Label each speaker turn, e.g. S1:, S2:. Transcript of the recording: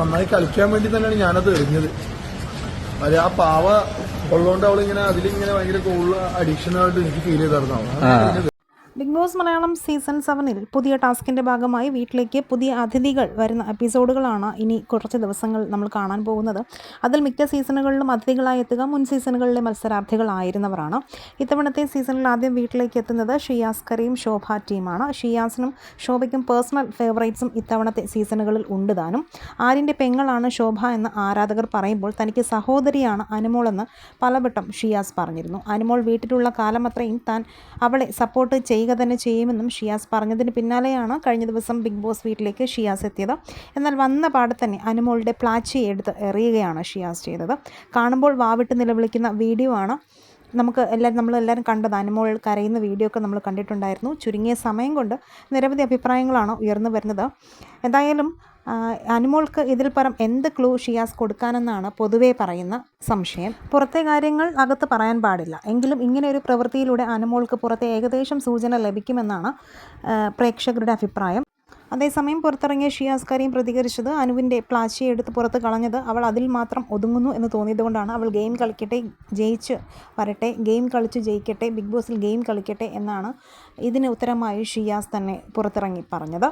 S1: നന്നായി കളിക്കാൻ വേണ്ടി തന്നെയാണ് ഞാനത് എറിഞ്ഞത്. അത് ആ പാവ ഉള്ളതുകൊണ്ട് അവളിങ്ങനെ അതിലിങ്ങനെ ഭയങ്കര കൂടുതൽ ആയിട്ട് എനിക്ക് ഫീൽ ചെയ്തായിരുന്നു.
S2: ബിഗ് ബോസ് മലയാളം സീസൺ സെവനിൽ പുതിയ ടാസ്കിന്റെ ഭാഗമായി വീട്ടിലേക്ക് പുതിയ അതിഥികൾ വരുന്ന എപ്പിസോഡുകളാണ് ഇനി കുറച്ച് ദിവസങ്ങൾ നമ്മൾ കാണാൻ പോകുന്നത്. അതിൽ മിക്ക സീസണുകളിലും അതിഥികളായി എത്തുക മുൻ സീസണുകളിലെ മത്സരാർത്ഥികളായിരുന്നവരാണ്. ഇത്തവണത്തെ സീസണിൽ ആദ്യം വീട്ടിലേക്ക് എത്തുന്നത് ഷിയാസ് കരീം ശോഭ ടീമാണ്. ഷിയാസിനും ശോഭയ്ക്കും പേഴ്സണൽ ഫേവറേറ്റ്സും ഇത്തവണത്തെ സീസണുകളിൽ ഉണ്ട് താനും. ആര്യന്റെ പെങ്ങളാണ് ശോഭ എന്ന് ആരാധകർ പറയുമ്പോൾ തനിക്ക് സഹോദരിയാണ് അനുമോളെന്ന് പലവട്ടം ഷിയാസ് പറഞ്ഞിരുന്നു. അനുമോൾ വീട്ടിലുള്ള കാലമത്രയും താൻ അവളെ സപ്പോർട്ട് ചെയ്യുക തന്നെ ചെയ്യുമെന്നും ഷിയാസ് പറഞ്ഞതിന് പിന്നാലെയാണ് കഴിഞ്ഞ ദിവസം ബിഗ് ബോസ് വീട്ടിലേക്ക് ഷിയാസ് എത്തിയത്. എന്നാൽ വന്ന പാടെ തന്നെ അനുമോളുടെ പ്ലാച്ചി എടുത്ത് എറിയുകയാണ് ഷിയാസ് ചെയ്തത്. കാണുമ്പോൾ വാവിട്ട് നിലവിളിക്കുന്ന വീഡിയോ ആണ് നമുക്ക് എല്ലാവരും നമ്മളെല്ലാവരും കണ്ടത് അനുമോൾ കരയുന്ന വീഡിയോ ഒക്കെ നമ്മൾ കണ്ടിട്ടുണ്ടായിരുന്നു. ചുരുങ്ങിയ സമയം കൊണ്ട് നിരവധി അഭിപ്രായങ്ങളാണ് ഉയർന്നു വരുന്നത്. എന്തായാലും അനുമോൾക്ക് ഇതിൽ പരം എന്ത് ക്ലൂ ഷിയാസ് കൊടുക്കാനെന്നാണ് പൊതുവേ പറയുന്ന സംശയം. പുറത്തെ കാര്യങ്ങൾ അകത്ത് പറയാൻ പാടില്ല. എങ്കിലും ഇങ്ങനെ ഒരു പ്രവൃത്തിയിലൂടെ അനുമോൾക്ക് പുറത്തെ ഏകദേശം സൂചന ലഭിക്കുമെന്നാണ് പ്രേക്ഷകരുടെ അഭിപ്രായം. അതേസമയം പുറത്തിറങ്ങിയ ഷിയാസ് കരീം പ്രതികരിച്ചത് അനുവിന്റെ പ്ലാച്ചി എടുത്ത് പുറത്ത് കളഞ്ഞത് അവൾ അതിൽ മാത്രം ഒതുങ്ങുന്നു എന്ന് തോന്നിയതുകൊണ്ടാണ്. അവൾ ഗെയിം കളിക്കട്ടെ ജയിച്ച് വരട്ടെ ഗെയിം കളിച്ച് ജയിക്കട്ടെ ബിഗ് ബോസിൽ ഗെയിം കളിക്കട്ടെ എന്നാണ് ഇതിന് ഉത്തരമായി ഷിയാസ് തന്നെ പുറത്തിറങ്ങി പറഞ്ഞത്.